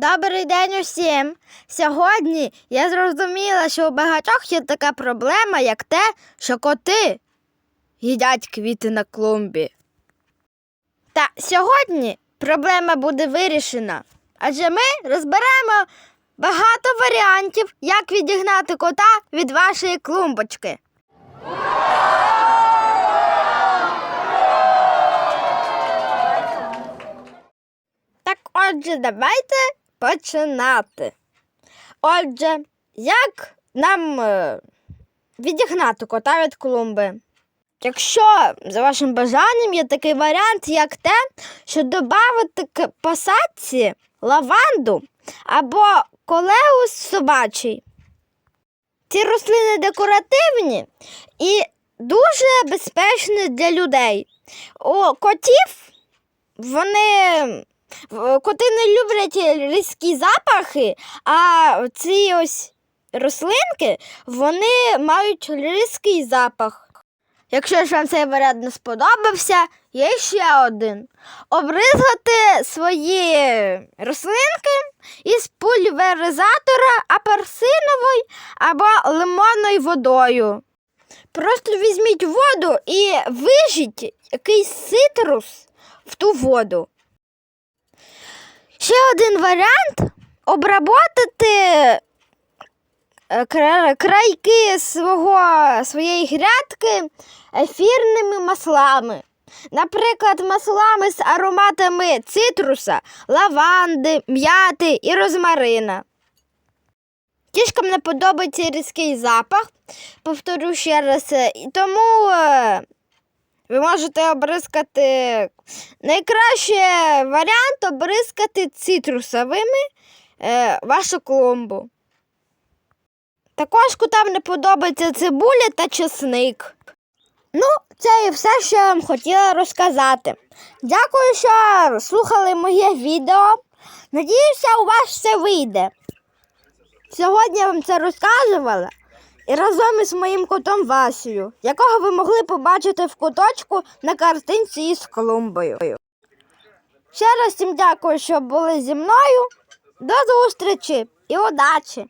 Добрий день усім! Сьогодні я зрозуміла, що у багатьох є така проблема, як те, що коти їдять квіти на клумбі. Та сьогодні проблема буде вирішена, адже ми розберемо багато варіантів, як відігнати кота від вашої клумбочки. Отже, давайте починати. Отже, як нам е, відігнати кота від клумби? Якщо за вашим бажанням є такий варіант, як те, що додати к посадці лаванду або колеус собачий. Ці рослини декоративні і дуже безпечні для людей. У котів вони коти не люблять різкі запахи, а ці ось рослинки вони мають різкий запах. Якщо ж вам цей варіант не сподобався, є ще один. Обризгати свої рослинки із пульверизатора апельсиновою або лимонною водою. Просто візьміть воду і вижіть якийсь цитрус в ту воду. Ще один варіант обработати е, крайки свого, своєї грядки ефірними маслами. Наприклад, маслами з ароматами цитруса, лаванди, м'яти і розмарина. Кішкам не подобається різкий запах, повторю ще раз, е, тому е, ви можете обризкати. Найкраще варіант обризкати цитрусовими е, вашу клумбу. Також котам не подобається цибуля та чесник. Ну, це і все, що я вам хотіла розказати. Дякую, що слухали моє відео. Надіюся, у вас все вийде. Сьогодні я вам це розказувала і разом із моїм котом Васію, якого ви могли побачити в куточку на картинці із клумбою. Ще раз всім дякую, що були зі мною. До зустрічі і удачі!